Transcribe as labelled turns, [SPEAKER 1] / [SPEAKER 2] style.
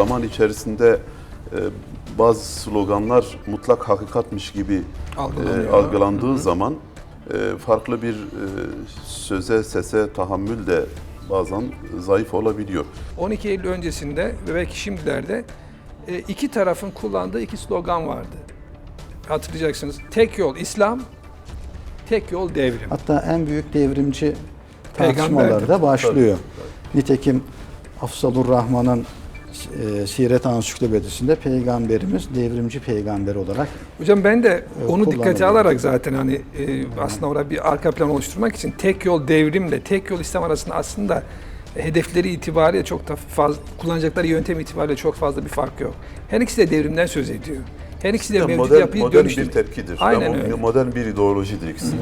[SPEAKER 1] zaman içerisinde e, bazı sloganlar mutlak hakikatmiş gibi e, algılandığı zaman e, farklı bir e, söze, sese tahammül de bazen zayıf olabiliyor.
[SPEAKER 2] 12 Eylül öncesinde ve belki şimdilerde e, iki tarafın kullandığı iki slogan vardı. Hatırlayacaksınız. Tek yol İslam, tek yol devrim.
[SPEAKER 3] Hatta en büyük devrimci tartışmaları da başlıyor. Nitekim Afsalur Rahman'ın e, Siret Ansiklopedisinde peygamberimiz devrimci peygamber olarak
[SPEAKER 2] Hocam ben de onu
[SPEAKER 3] kullanılıyor.
[SPEAKER 2] dikkate alarak zaten hani e, aslında orada bir arka plan oluşturmak için tek yol devrimle tek yol İslam arasında aslında hedefleri itibariyle çok da fazla kullanacakları yöntem itibariyle çok fazla bir fark yok. Her ikisi de devrimden söz ediyor. Her ikisi de
[SPEAKER 1] Yani
[SPEAKER 2] mevcut
[SPEAKER 1] modern,
[SPEAKER 2] yapıyı
[SPEAKER 1] modern
[SPEAKER 2] dönüştürmek.
[SPEAKER 1] bir tepkidir.
[SPEAKER 2] Aynen
[SPEAKER 1] Yani
[SPEAKER 2] öyle.
[SPEAKER 1] modern bir ideolojidir ikisi. de.